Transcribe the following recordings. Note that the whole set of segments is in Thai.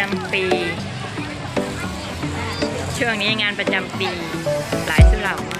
ประจำปี ช่วงนี้งานประจำปี หลายสุเหร่ามาก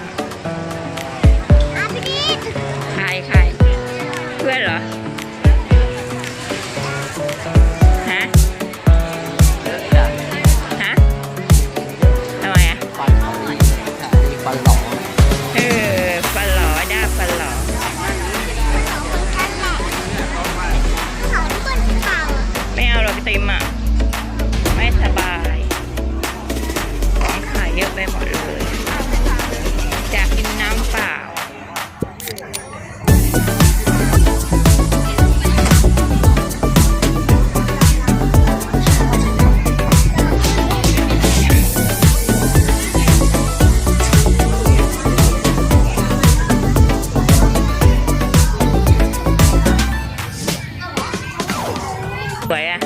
วยอะ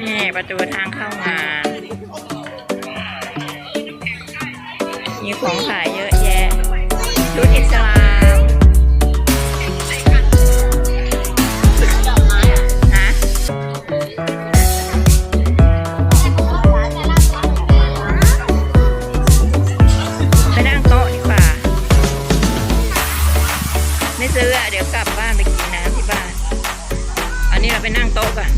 นี่ประตูทางเข้างาน มีของขายเยอะแยะชุดอิสลามฮะไปนั่งโต๊ะดีกว่าไม่ซื้ออะ เดี๋ยวกลับบ้านไปกินน้ำที่บ้าน อันนี้เราไปนั่งโต๊ะกัน